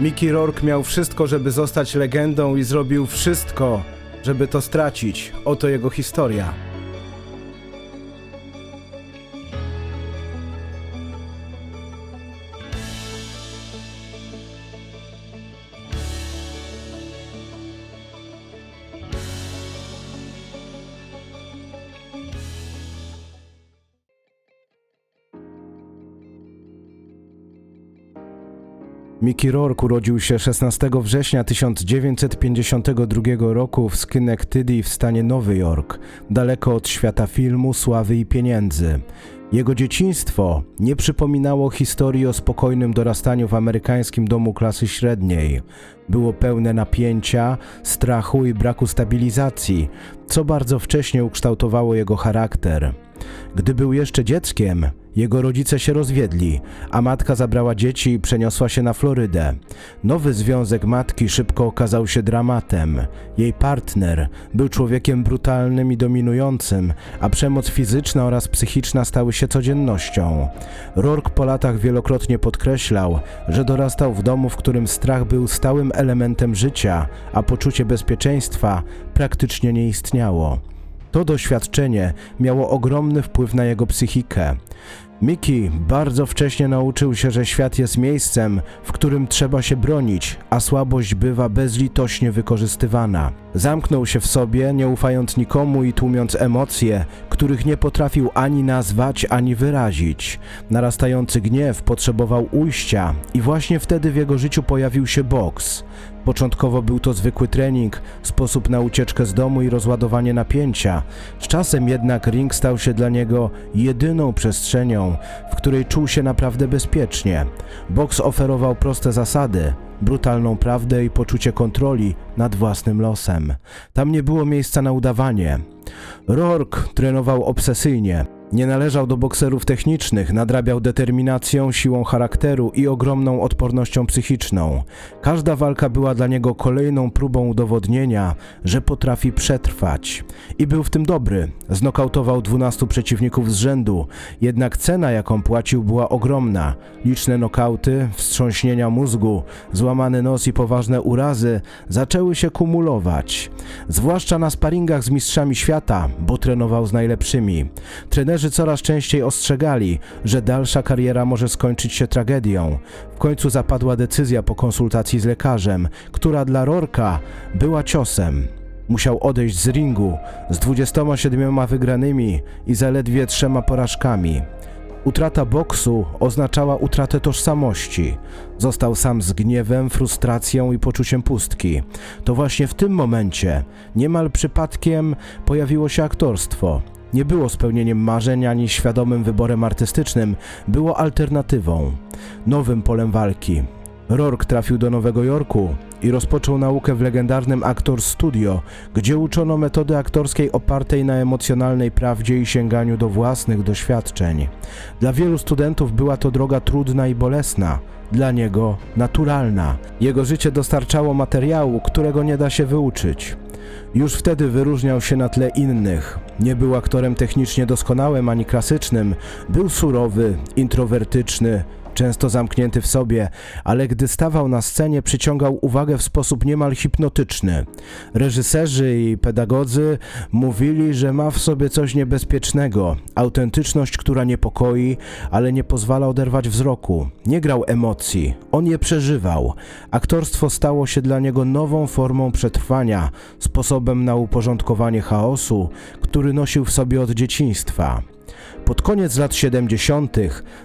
Mickey Rourke miał wszystko, żeby zostać legendą i zrobił wszystko, żeby to stracić. Oto jego historia. Mickey Rourke urodził się 16 września 1952 roku w Schenectady w stanie Nowy Jork, daleko od świata filmu, sławy i pieniędzy. Jego dzieciństwo nie przypominało historii o spokojnym dorastaniu w amerykańskim domu klasy średniej. Było pełne napięcia, strachu i braku stabilizacji, co bardzo wcześnie ukształtowało jego charakter. Gdy był jeszcze dzieckiem, jego rodzice się rozwiedli, a matka zabrała dzieci i przeniosła się na Florydę. Nowy związek matki szybko okazał się dramatem. Jej partner był człowiekiem brutalnym i dominującym, a przemoc fizyczna oraz psychiczna stały się codziennością. Rourke po latach wielokrotnie podkreślał, że dorastał w domu, w którym strach był stałym elementem życia, a poczucie bezpieczeństwa praktycznie nie istniało. To doświadczenie miało ogromny wpływ na jego psychikę. Mickey bardzo wcześnie nauczył się, że świat jest miejscem, w którym trzeba się bronić, a słabość bywa bezlitośnie wykorzystywana. Zamknął się w sobie, nie ufając nikomu i tłumiąc emocje, których nie potrafił ani nazwać, ani wyrazić. Narastający gniew potrzebował ujścia i właśnie wtedy w jego życiu pojawił się boks. Początkowo był to zwykły trening, sposób na ucieczkę z domu i rozładowanie napięcia. Z czasem jednak ring stał się dla niego jedyną przestrzenią, w której czuł się naprawdę bezpiecznie. Boks oferował proste zasady, brutalną prawdę i poczucie kontroli nad własnym losem. Tam nie było miejsca na udawanie. Rourke trenował obsesyjnie. Nie należał do bokserów technicznych, nadrabiał determinacją, siłą charakteru i ogromną odpornością psychiczną. Każda walka była dla niego kolejną próbą udowodnienia, że potrafi przetrwać. I był w tym dobry. Znokautował 12 przeciwników z rzędu, jednak cena, jaką płacił, była ogromna. Liczne nokauty, wstrząśnienia mózgu, złamany nos i poważne urazy zaczęły się kumulować. Zwłaszcza na sparingach z mistrzami świata, bo trenował z najlepszymi. Trenerzy coraz częściej ostrzegali, że dalsza kariera może skończyć się tragedią. W końcu zapadła decyzja po konsultacji z lekarzem, która dla Rorka była ciosem. Musiał odejść z ringu z 27 wygranymi i zaledwie trzema porażkami. Utrata boksu oznaczała utratę tożsamości. Został sam z gniewem, frustracją i poczuciem pustki. To właśnie w tym momencie, niemal przypadkiem, pojawiło się aktorstwo. Nie było spełnieniem marzeń ani świadomym wyborem artystycznym, było alternatywą, nowym polem walki. Rourke trafił do Nowego Jorku i rozpoczął naukę w legendarnym Actors Studio, gdzie uczono metody aktorskiej opartej na emocjonalnej prawdzie i sięganiu do własnych doświadczeń. Dla wielu studentów była to droga trudna i bolesna, dla niego naturalna. Jego życie dostarczało materiału, którego nie da się wyuczyć. Już wtedy wyróżniał się na tle innych. Nie był aktorem technicznie doskonałym ani klasycznym, był surowy, introwertyczny, często zamknięty w sobie, ale gdy stawał na scenie, przyciągał uwagę w sposób niemal hipnotyczny. Reżyserzy i pedagodzy mówili, że ma w sobie coś niebezpiecznego, autentyczność, która niepokoi, ale nie pozwala oderwać wzroku. Nie grał emocji, on je przeżywał. Aktorstwo stało się dla niego nową formą przetrwania, sposobem na uporządkowanie chaosu, który nosił w sobie od dzieciństwa. Pod koniec lat 70.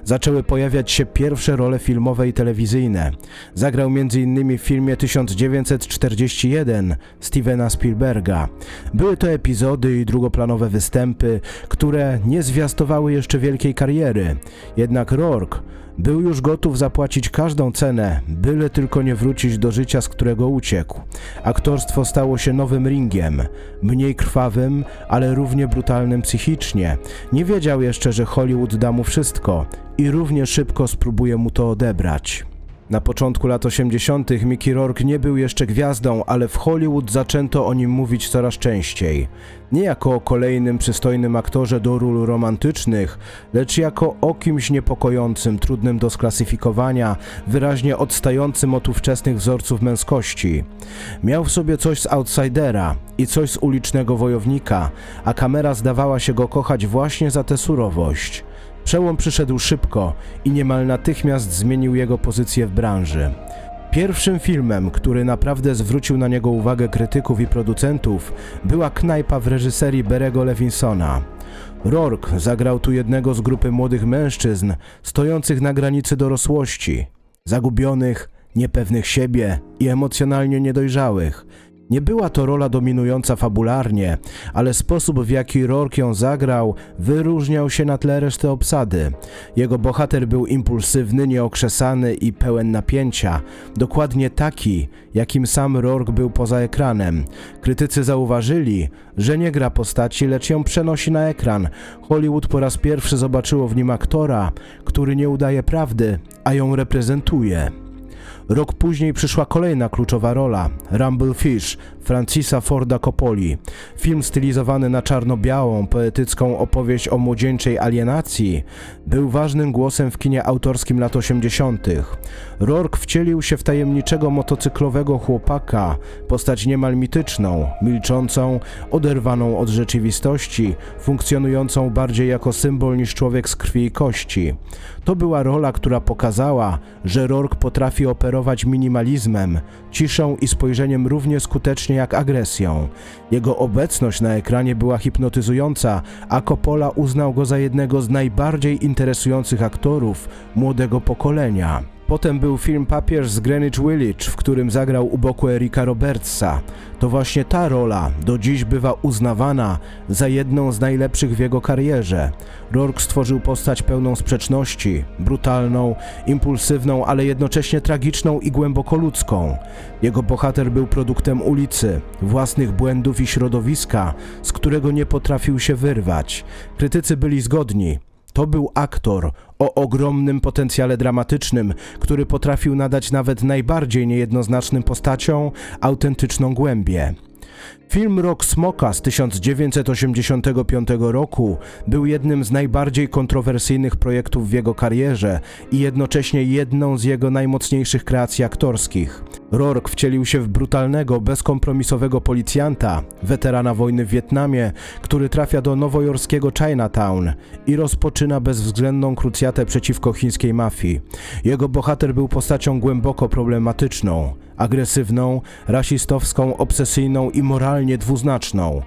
zaczęły pojawiać się pierwsze role filmowe i telewizyjne. Zagrał m.in. w filmie 1941 Stevena Spielberga. Były to epizody i drugoplanowe występy, które nie zwiastowały jeszcze wielkiej kariery. Jednak Rourke był już gotów zapłacić każdą cenę, byle tylko nie wrócić do życia, z którego uciekł. Aktorstwo stało się nowym ringiem, mniej krwawym, ale równie brutalnym psychicznie. Nie wiedział jeszcze, że Hollywood da mu wszystko i równie szybko spróbuje mu to odebrać. Na początku lat 80. Mickey Rourke nie był jeszcze gwiazdą, ale w Hollywood zaczęto o nim mówić coraz częściej. Nie jako o kolejnym przystojnym aktorze do ról romantycznych, lecz jako o kimś niepokojącym, trudnym do sklasyfikowania, wyraźnie odstającym od ówczesnych wzorców męskości. Miał w sobie coś z outsidera i coś z ulicznego wojownika, a kamera zdawała się go kochać właśnie za tę surowość. Przełom przyszedł szybko i niemal natychmiast zmienił jego pozycję w branży. Pierwszym filmem, który naprawdę zwrócił na niego uwagę krytyków i producentów, była knajpa w reżyserii Berego Levinsona. Rourke zagrał tu jednego z grupy młodych mężczyzn stojących na granicy dorosłości, zagubionych, niepewnych siebie i emocjonalnie niedojrzałych. Nie była to rola dominująca fabularnie, ale sposób w jaki Rourke ją zagrał wyróżniał się na tle reszty obsady. Jego bohater był impulsywny, nieokrzesany i pełen napięcia, dokładnie taki, jakim sam Rourke był poza ekranem. Krytycy zauważyli, że nie gra postaci, lecz ją przenosi na ekran. Hollywood po raz pierwszy zobaczyło w nim aktora, który nie udaje prawdy, a ją reprezentuje. Rok później przyszła kolejna kluczowa rola Rumble Fish Francisa Forda Coppoli. Film stylizowany na czarno-białą, poetycką opowieść o młodzieńczej alienacji był ważnym głosem w kinie autorskim lat 80. Rourke wcielił się w tajemniczego motocyklowego chłopaka, postać niemal mityczną, milczącą, oderwaną od rzeczywistości, funkcjonującą bardziej jako symbol niż człowiek z krwi i kości. To była rola, która pokazała, że Rourke potrafi operować minimalizmem, ciszą i spojrzeniem równie skutecznie jak agresją. Jego obecność na ekranie była hipnotyzująca, a Coppola uznał go za jednego z najbardziej interesujących aktorów młodego pokolenia. Potem był film Papież z Greenwich Village, w którym zagrał u boku Erika Robertsa. To właśnie ta rola do dziś bywa uznawana za jedną z najlepszych w jego karierze. Rourke stworzył postać pełną sprzeczności, brutalną, impulsywną, ale jednocześnie tragiczną i głęboko ludzką. Jego bohater był produktem ulicy, własnych błędów i środowiska, z którego nie potrafił się wyrwać. Krytycy byli zgodni. To był aktor o ogromnym potencjale dramatycznym, który potrafił nadać nawet najbardziej niejednoznacznym postaciom autentyczną głębię. Film Rok Smoka z 1985 roku był jednym z najbardziej kontrowersyjnych projektów w jego karierze i jednocześnie jedną z jego najmocniejszych kreacji aktorskich. Rourke wcielił się w brutalnego, bezkompromisowego policjanta, weterana wojny w Wietnamie, który trafia do nowojorskiego Chinatown i rozpoczyna bezwzględną krucjatę przeciwko chińskiej mafii. Jego bohater był postacią głęboko problematyczną, agresywną, rasistowską, obsesyjną i moralnie dwuznaczną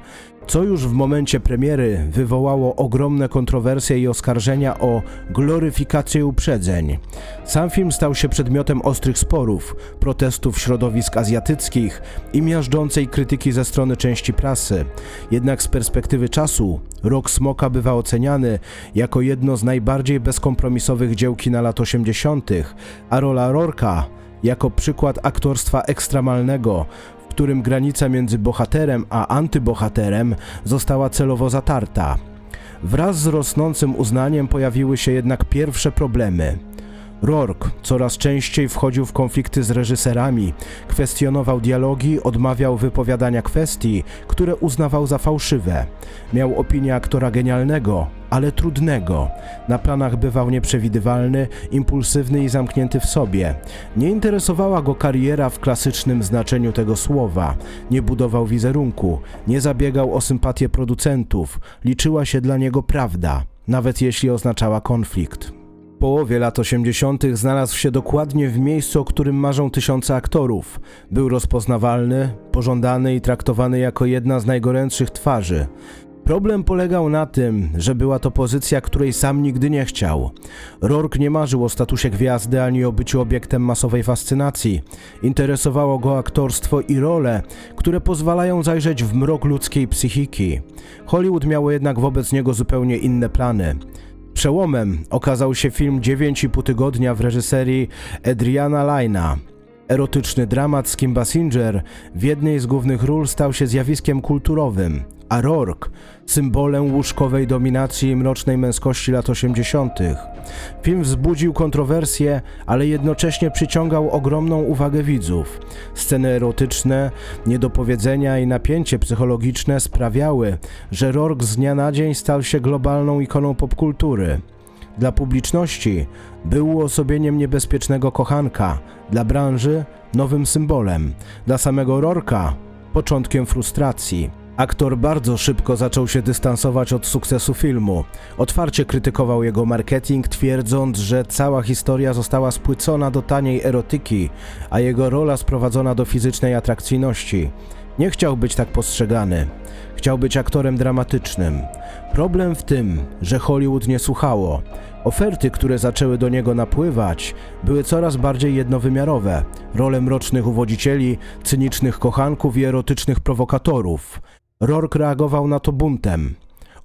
co już w momencie premiery wywołało ogromne kontrowersje i oskarżenia o gloryfikację uprzedzeń. Sam film stał się przedmiotem ostrych sporów, protestów środowisk azjatyckich i miażdżącej krytyki ze strony części prasy. Jednak z perspektywy czasu Rok Smoka bywa oceniany jako jedno z najbardziej bezkompromisowych dzieł kina lat 80., a rola Rorka jako przykład aktorstwa ekstremalnego, w którym granica między bohaterem a antybohaterem została celowo zatarta. Wraz z rosnącym uznaniem pojawiły się jednak pierwsze problemy. Rourke coraz częściej wchodził w konflikty z reżyserami, kwestionował dialogi, odmawiał wypowiadania kwestii, które uznawał za fałszywe. Miał opinię aktora genialnego, ale trudnego. Na planach bywał nieprzewidywalny, impulsywny i zamknięty w sobie. Nie interesowała go kariera w klasycznym znaczeniu tego słowa. Nie budował wizerunku, nie zabiegał o sympatię producentów. Liczyła się dla niego prawda, nawet jeśli oznaczała konflikt. Połowie lat 80. znalazł się dokładnie w miejscu, o którym marzą tysiące aktorów. Był rozpoznawalny, pożądany i traktowany jako jedna z najgorętszych twarzy. Problem polegał na tym, że była to pozycja, której sam nigdy nie chciał. Rourke nie marzył o statusie gwiazdy ani o byciu obiektem masowej fascynacji. Interesowało go aktorstwo i role, które pozwalają zajrzeć w mrok ludzkiej psychiki. Hollywood miało jednak wobec niego zupełnie inne plany. Przełomem okazał się film 9,5 tygodnia w reżyserii Adriana Lyna. Erotyczny dramat z Kim Basinger w jednej z głównych ról stał się zjawiskiem kulturowym, a Rourke symbolem łóżkowej dominacji i mrocznej męskości lat 80. Film wzbudził kontrowersje, ale jednocześnie przyciągał ogromną uwagę widzów. Sceny erotyczne, niedopowiedzenia i napięcie psychologiczne sprawiały, że Rourke z dnia na dzień stał się globalną ikoną popkultury. Dla publiczności był uosobieniem niebezpiecznego kochanka, dla branży nowym symbolem, dla samego Rorka początkiem frustracji. Aktor bardzo szybko zaczął się dystansować od sukcesu filmu. Otwarcie krytykował jego marketing, twierdząc, że cała historia została spłycona do taniej erotyki, a jego rola sprowadzona do fizycznej atrakcyjności. Nie chciał być tak postrzegany. Chciał być aktorem dramatycznym. Problem w tym, że Hollywood nie słuchało. Oferty, które zaczęły do niego napływać, były coraz bardziej jednowymiarowe. Role mrocznych uwodzicieli, cynicznych kochanków i erotycznych prowokatorów. Rourke reagował na to buntem.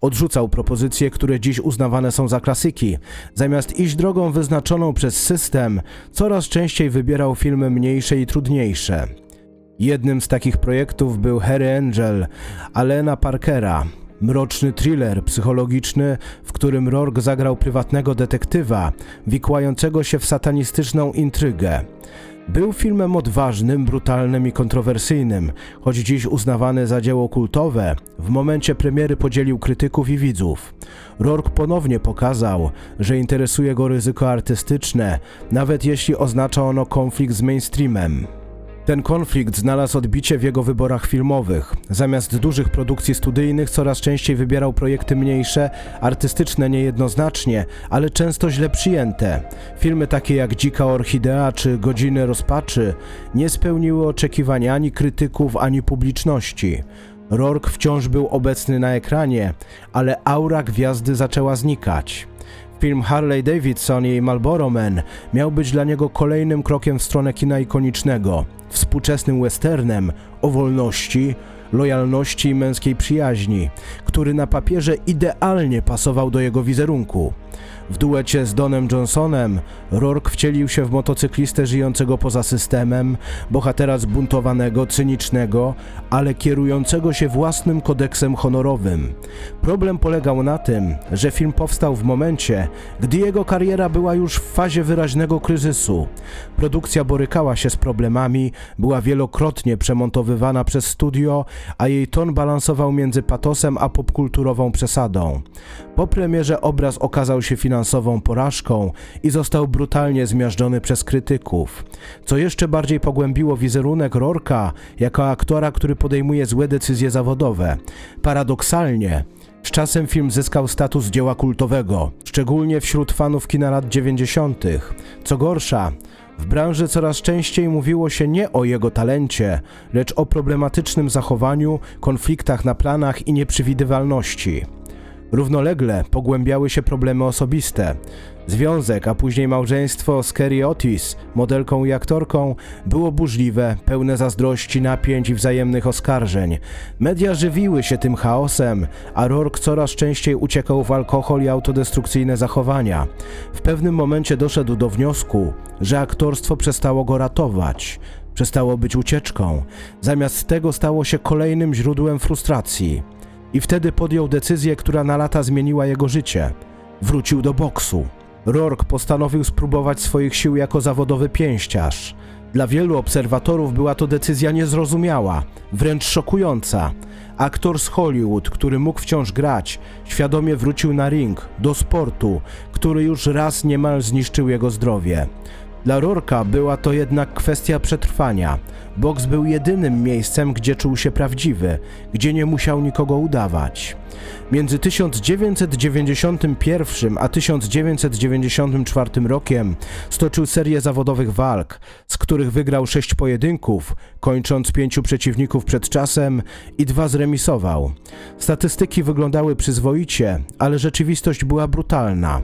Odrzucał propozycje, które dziś uznawane są za klasyki. Zamiast iść drogą wyznaczoną przez system, coraz częściej wybierał filmy mniejsze i trudniejsze. Jednym z takich projektów był Harry Angel Alena Parkera, mroczny thriller psychologiczny, w którym Rourke zagrał prywatnego detektywa wikłającego się w satanistyczną intrygę. Był filmem odważnym, brutalnym i kontrowersyjnym, choć dziś uznawany za dzieło kultowe, w momencie premiery podzielił krytyków i widzów. Rourke ponownie pokazał, że interesuje go ryzyko artystyczne, nawet jeśli oznacza ono konflikt z mainstreamem. Ten konflikt znalazł odbicie w jego wyborach filmowych. Zamiast dużych produkcji studyjnych coraz częściej wybierał projekty mniejsze, artystyczne niejednoznacznie, ale często źle przyjęte. Filmy takie jak Dzika Orchidea czy Godziny Rozpaczy nie spełniły oczekiwań ani krytyków, ani publiczności. Rourke wciąż był obecny na ekranie, ale aura gwiazdy zaczęła znikać. Film Harley Davidson i Marlboro Man miał być dla niego kolejnym krokiem w stronę kina ikonicznego, współczesnym westernem o wolności, lojalności i męskiej przyjaźni, który na papierze idealnie pasował do jego wizerunku. W duecie z Donem Johnsonem Rourke wcielił się w motocyklistę żyjącego poza systemem, bohatera zbuntowanego, cynicznego, ale kierującego się własnym kodeksem honorowym. Problem polegał na tym, że film powstał w momencie, gdy jego kariera była już w fazie wyraźnego kryzysu. Produkcja borykała się z problemami, była wielokrotnie przemontowywana przez studio, a jej ton balansował między patosem a popkulturową przesadą. Po premierze obraz okazał się finansową porażką i został brutalnie zmiażdżony przez krytyków, co jeszcze bardziej pogłębiło wizerunek Rorka jako aktora, który podejmuje złe decyzje zawodowe. Paradoksalnie, z czasem film zyskał status dzieła kultowego, szczególnie wśród fanów kina lat 90. Co gorsza, w branży coraz częściej mówiło się nie o jego talencie, lecz o problematycznym zachowaniu, konfliktach na planach i nieprzewidywalności. Równolegle pogłębiały się problemy osobiste. Związek, a później małżeństwo z Kerry Otis, modelką i aktorką, było burzliwe, pełne zazdrości, napięć i wzajemnych oskarżeń. Media żywiły się tym chaosem, a Rourke coraz częściej uciekał w alkohol i autodestrukcyjne zachowania. W pewnym momencie doszedł do wniosku, że aktorstwo przestało go ratować. Przestało być ucieczką. Zamiast tego stało się kolejnym źródłem frustracji. I wtedy podjął decyzję, która na lata zmieniła jego życie. Wrócił do boksu. Rourke postanowił spróbować swoich sił jako zawodowy pięściarz. Dla wielu obserwatorów była to decyzja niezrozumiała, wręcz szokująca. Aktor z Hollywood, który mógł wciąż grać, świadomie wrócił na ring, do sportu, który już raz niemal zniszczył jego zdrowie. Dla Rorka była to jednak kwestia przetrwania. Boks był jedynym miejscem, gdzie czuł się prawdziwy, gdzie nie musiał nikogo udawać. Między 1991 a 1994 rokiem stoczył serię zawodowych walk, z których wygrał sześć pojedynków, kończąc pięciu przeciwników przed czasem i dwa zremisował. Statystyki wyglądały przyzwoicie, ale rzeczywistość była brutalna.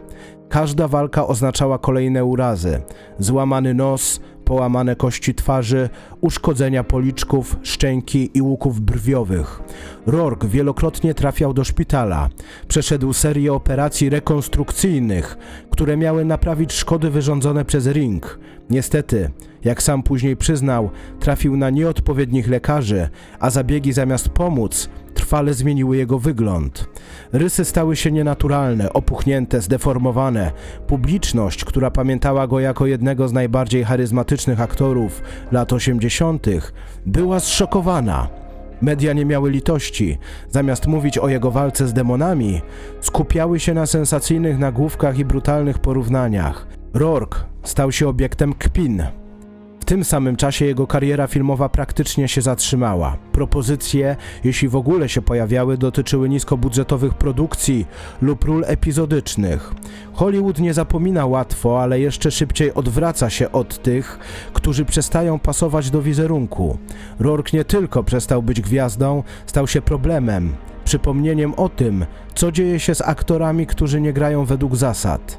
Każda walka oznaczała kolejne urazy, złamany nos, połamane kości twarzy, uszkodzenia policzków, szczęki i łuków brwiowych. Rourke wielokrotnie trafiał do szpitala. Przeszedł serię operacji rekonstrukcyjnych, które miały naprawić szkody wyrządzone przez ring. Niestety, jak sam później przyznał, trafił na nieodpowiednich lekarzy, a zabiegi zamiast pomóc, trwale zmieniły jego wygląd. Rysy stały się nienaturalne, opuchnięte, zdeformowane. Publiczność, która pamiętała go jako jednego z najbardziej charyzmatycznych aktorów lat 80., była zszokowana. Media nie miały litości. Zamiast mówić o jego walce z demonami, skupiały się na sensacyjnych nagłówkach i brutalnych porównaniach. Rourke stał się obiektem kpin. Tym samym czasie jego kariera filmowa praktycznie się zatrzymała. Propozycje, jeśli w ogóle się pojawiały, dotyczyły niskobudżetowych produkcji lub ról epizodycznych. Hollywood nie zapomina łatwo, ale jeszcze szybciej odwraca się od tych, którzy przestają pasować do wizerunku. Rourke nie tylko przestał być gwiazdą, stał się problemem, przypomnieniem o tym, co dzieje się z aktorami, którzy nie grają według zasad.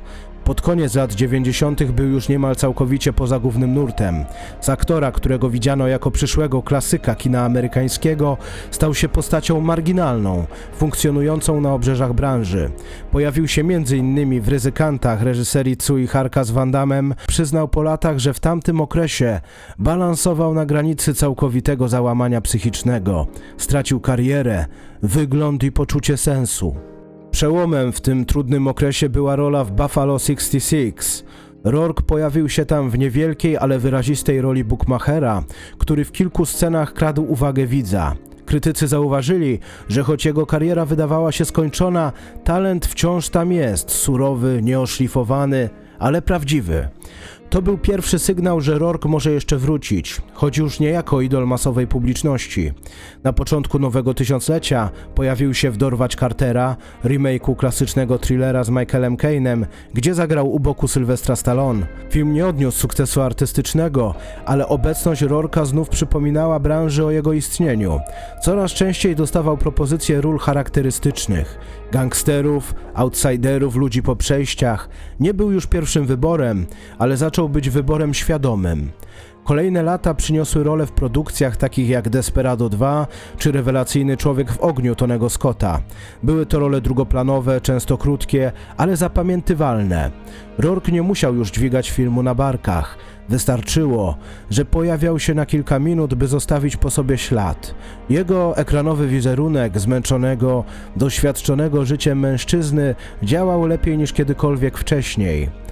Pod koniec lat 90. był już niemal całkowicie poza głównym nurtem. Z aktora, którego widziano jako przyszłego klasyka kina amerykańskiego, stał się postacią marginalną, funkcjonującą na obrzeżach branży. Pojawił się m.in. w Ryzykantach reżyserii Tsui Harka z Van Damme. Przyznał po latach, że w tamtym okresie balansował na granicy całkowitego załamania psychicznego. Stracił karierę, wygląd i poczucie sensu. Przełomem w tym trudnym okresie była rola w Buffalo 66. Rourke pojawił się tam w niewielkiej, ale wyrazistej roli Bookmachera, który w kilku scenach kradł uwagę widza. Krytycy zauważyli, że choć jego kariera wydawała się skończona, talent wciąż tam jest, surowy, nieoszlifowany, ale prawdziwy. To był pierwszy sygnał, że Rourke może jeszcze wrócić, choć już nie jako idol masowej publiczności. Na początku nowego tysiąclecia pojawił się w Dorwać Cartera, remake'u klasycznego thrillera z Michaelem Cainem, gdzie zagrał u boku Sylwestra Stallone. Film nie odniósł sukcesu artystycznego, ale obecność Rorka znów przypominała branży o jego istnieniu. Coraz częściej dostawał propozycje ról charakterystycznych. Gangsterów, outsiderów, ludzi po przejściach. Nie był już pierwszym wyborem, ale zaczął być wyborem świadomym. Kolejne lata przyniosły role w produkcjach takich jak Desperado 2 czy rewelacyjny Człowiek w ogniu Tonego Scotta. Były to role drugoplanowe, często krótkie, ale zapamiętywalne. Rourke nie musiał już dźwigać filmu na barkach. Wystarczyło, że pojawiał się na kilka minut, by zostawić po sobie ślad. Jego ekranowy wizerunek zmęczonego, doświadczonego życiem mężczyzny działał lepiej niż kiedykolwiek wcześniej.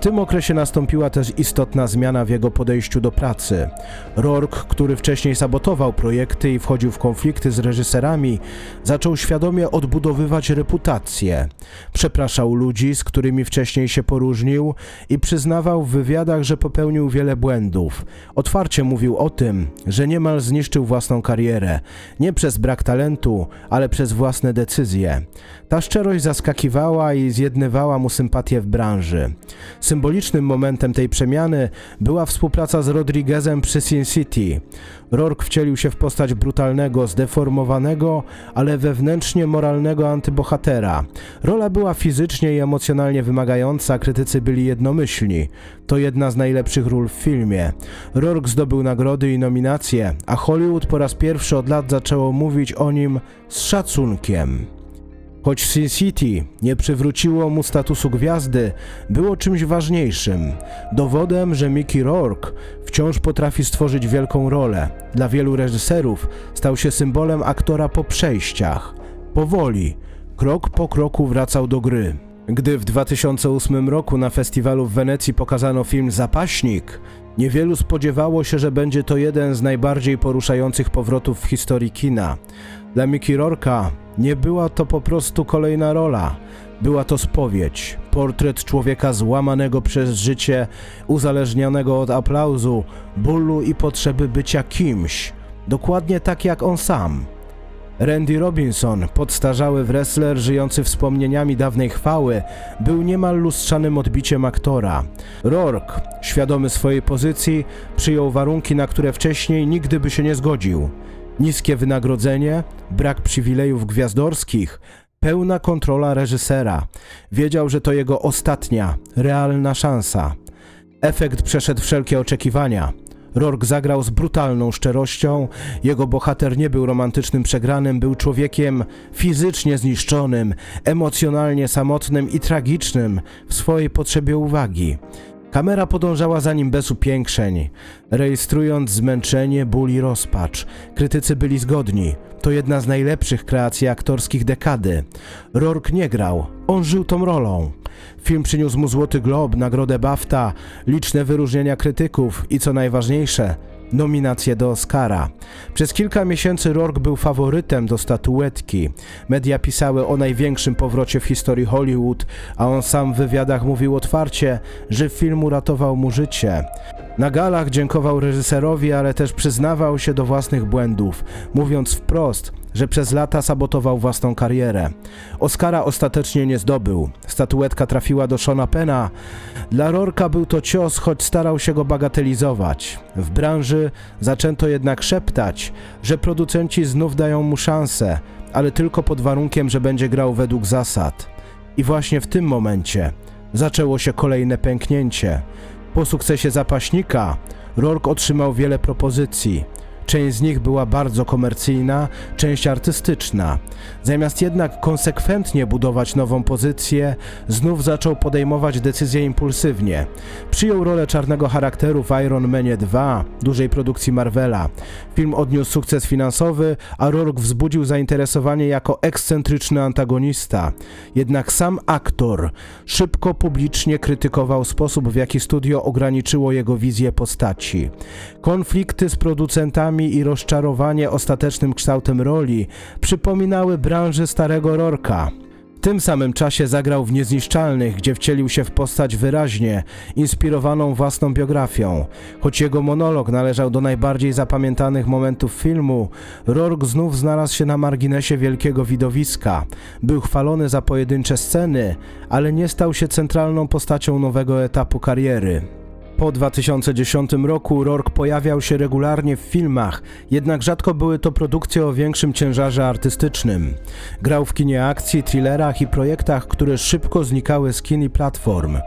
W tym okresie nastąpiła też istotna zmiana w jego podejściu do pracy. Rourke, który wcześniej sabotował projekty i wchodził w konflikty z reżyserami, zaczął świadomie odbudowywać reputację. Przepraszał ludzi, z którymi wcześniej się poróżnił i przyznawał w wywiadach, że popełnił wiele błędów. Otwarcie mówił o tym, że niemal zniszczył własną karierę, nie przez brak talentu, ale przez własne decyzje. Ta szczerość zaskakiwała i zjednywała mu sympatię w branży. Symbolicznym momentem tej przemiany była współpraca z Rodriguezem przy Sin City. Rourke wcielił się w postać brutalnego, zdeformowanego, ale wewnętrznie moralnego antybohatera. Rola była fizycznie i emocjonalnie wymagająca, krytycy byli jednomyślni. To jedna z najlepszych ról w filmie. Rourke zdobył nagrody i nominacje, a Hollywood po raz pierwszy od lat zaczęło mówić o nim z szacunkiem. Choć Sin City nie przywróciło mu statusu gwiazdy, było czymś ważniejszym. Dowodem, że Mickey Rourke wciąż potrafi stworzyć wielką rolę. Dla wielu reżyserów stał się symbolem aktora po przejściach. Powoli, krok po kroku wracał do gry. Gdy w 2008 roku na festiwalu w Wenecji pokazano film Zapaśnik, niewielu spodziewało się, że będzie to jeden z najbardziej poruszających powrotów w historii kina. Dla Mickey Rourke'a nie była to po prostu kolejna rola. Była to spowiedź, portret człowieka złamanego przez życie, uzależnionego od aplauzu, bólu i potrzeby bycia kimś, dokładnie tak jak on sam. Randy Robinson, podstarzały wrestler żyjący wspomnieniami dawnej chwały, był niemal lustrzanym odbiciem aktora. Rourke, świadomy swojej pozycji, przyjął warunki, na które wcześniej nigdy by się nie zgodził. Niskie wynagrodzenie, brak przywilejów gwiazdorskich, pełna kontrola reżysera. Wiedział, że to jego ostatnia, realna szansa. Efekt przeszedł wszelkie oczekiwania. Rourke zagrał z brutalną szczerością. Jego bohater nie był romantycznym przegranym, był człowiekiem fizycznie zniszczonym, emocjonalnie samotnym i tragicznym w swojej potrzebie uwagi. Kamera podążała za nim bez upiększeń, rejestrując zmęczenie, ból i rozpacz. Krytycy byli zgodni. To jedna z najlepszych kreacji aktorskich dekady. Rourke nie grał, on żył tą rolą. Film przyniósł mu Złoty Glob, nagrodę BAFTA, liczne wyróżnienia krytyków i co najważniejsze, nominację do Oscara. Przez kilka miesięcy Rourke był faworytem do statuetki. Media pisały o największym powrocie w historii Hollywood, a on sam w wywiadach mówił otwarcie, że film uratował mu życie. Na galach dziękował reżyserowi, ale też przyznawał się do własnych błędów, mówiąc wprost, że przez lata sabotował własną karierę. Oscara ostatecznie nie zdobył. Statuetka trafiła do Shona Pena. Dla Rorka był to cios, choć starał się go bagatelizować. W branży zaczęto jednak szeptać, że producenci znów dają mu szansę, ale tylko pod warunkiem, że będzie grał według zasad. I właśnie w tym momencie zaczęło się kolejne pęknięcie. Po sukcesie zapaśnika Rourke otrzymał wiele propozycji. Część z nich była bardzo komercyjna, część artystyczna. Zamiast jednak konsekwentnie budować nową pozycję, znów zaczął podejmować decyzje impulsywnie. Przyjął rolę czarnego charakteru w Iron Manie 2, dużej produkcji Marvela. Film odniósł sukces finansowy, a Rourke wzbudził zainteresowanie jako ekscentryczny antagonista. Jednak sam aktor szybko publicznie krytykował sposób, w jaki studio ograniczyło jego wizję postaci. Konflikty z producentami i rozczarowanie ostatecznym kształtem roli przypominały branży starego Rorka. W tym samym czasie zagrał w Niezniszczalnych, gdzie wcielił się w postać wyraźnie, inspirowaną własną biografią. Choć jego monolog należał do najbardziej zapamiętanych momentów filmu, Rourke znów znalazł się na marginesie wielkiego widowiska. Był chwalony za pojedyncze sceny, ale nie stał się centralną postacią nowego etapu kariery. Po 2010 roku Rourke pojawiał się regularnie w filmach, jednak rzadko były to produkcje o większym ciężarze artystycznym. Grał w kinie akcji, thrillerach i projektach, które szybko znikały z kin i platform.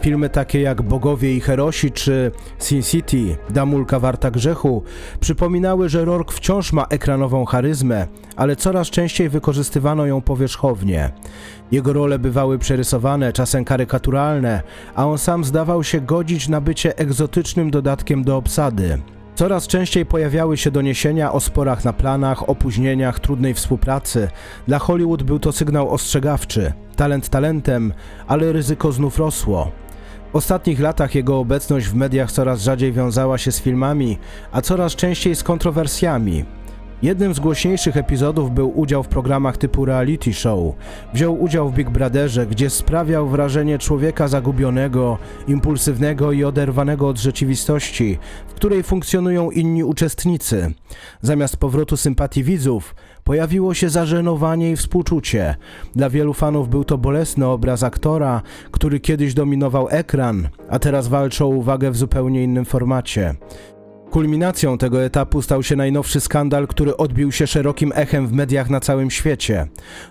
Filmy takie jak Bogowie i Herosi czy Sin City, Damulka warta grzechu przypominały, że Rourke wciąż ma ekranową charyzmę, ale coraz częściej wykorzystywano ją powierzchownie. Jego role bywały przerysowane, czasem karykaturalne, a on sam zdawał się godzić na bycie egzotycznym dodatkiem do obsady. Coraz częściej pojawiały się doniesienia o sporach na planach, opóźnieniach, trudnej współpracy. Dla Hollywood był to sygnał ostrzegawczy. Talent talentem, ale ryzyko znów rosło. W ostatnich latach jego obecność w mediach coraz rzadziej wiązała się z filmami, a coraz częściej z kontrowersjami. Jednym z głośniejszych epizodów był udział w programach typu reality show. Wziął udział w Big Brotherze, gdzie sprawiał wrażenie człowieka zagubionego, impulsywnego i oderwanego od rzeczywistości, w której funkcjonują inni uczestnicy. Zamiast powrotu sympatii widzów, pojawiło się zażenowanie i współczucie. Dla wielu fanów był to bolesny obraz aktora, który kiedyś dominował ekran, a teraz walczy o uwagę w zupełnie innym formacie. Kulminacją tego etapu stał się najnowszy skandal, który odbił się szerokim echem w mediach na całym świecie.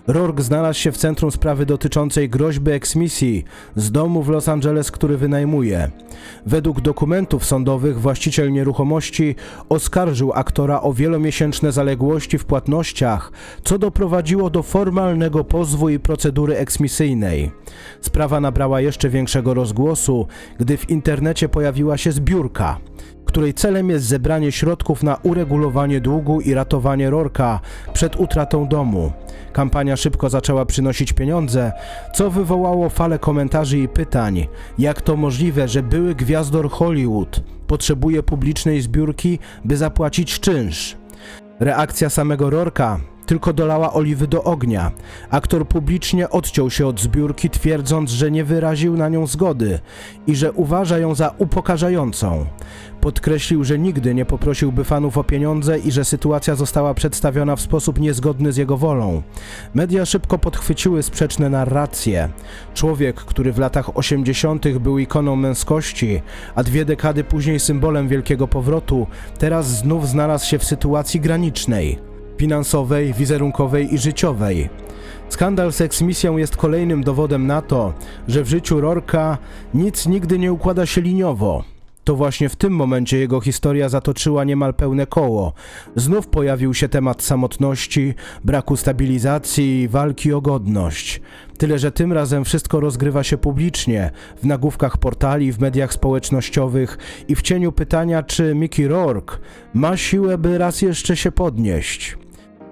Rourke znalazł się w centrum sprawy dotyczącej groźby eksmisji z domu w Los Angeles, który wynajmuje. Według dokumentów sądowych właściciel nieruchomości oskarżył aktora o wielomiesięczne zaległości w płatnościach, co doprowadziło do formalnego pozwu i procedury eksmisyjnej. Sprawa nabrała jeszcze większego rozgłosu, gdy w internecie pojawiła się zbiórka której celem jest zebranie środków na uregulowanie długu i ratowanie Rorka przed utratą domu. Kampania szybko zaczęła przynosić pieniądze, co wywołało falę komentarzy i pytań, jak to możliwe, że były gwiazdor Hollywood potrzebuje publicznej zbiórki, by zapłacić czynsz. Reakcja samego Rorka tylko dolała oliwy do ognia. Aktor publicznie odciął się od zbiórki, twierdząc, że nie wyraził na nią zgody i że uważa ją za upokarzającą. Podkreślił, że nigdy nie poprosiłby fanów o pieniądze i że sytuacja została przedstawiona w sposób niezgodny z jego wolą. Media szybko podchwyciły sprzeczne narracje. Człowiek, który w latach 80. był ikoną męskości, a dwie dekady później symbolem wielkiego powrotu, teraz znów znalazł się w sytuacji granicznej finansowej, wizerunkowej i życiowej. Skandal z eksmisją jest kolejnym dowodem na to, że w życiu Rorka nic nigdy nie układa się liniowo. To właśnie w tym momencie jego historia zatoczyła niemal pełne koło. Znów pojawił się temat samotności, braku stabilizacji i walki o godność. Tyle, że tym razem wszystko rozgrywa się publicznie, w nagłówkach portali, w mediach społecznościowych i w cieniu pytania, czy Mickey Rourke ma siłę, by raz jeszcze się podnieść.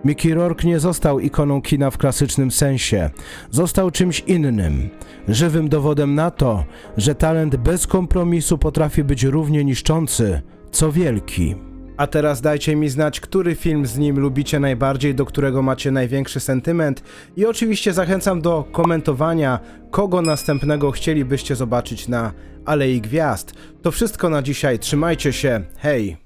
Mickey Rourke nie został ikoną kina w klasycznym sensie. Został czymś innym. Żywym dowodem na to, że talent bez kompromisu potrafi być równie niszczący, co wielki. A teraz dajcie mi znać, który film z nim lubicie najbardziej, do którego macie największy sentyment i oczywiście zachęcam do komentowania, kogo następnego chcielibyście zobaczyć na Alei Gwiazd. To wszystko na dzisiaj, trzymajcie się, hej!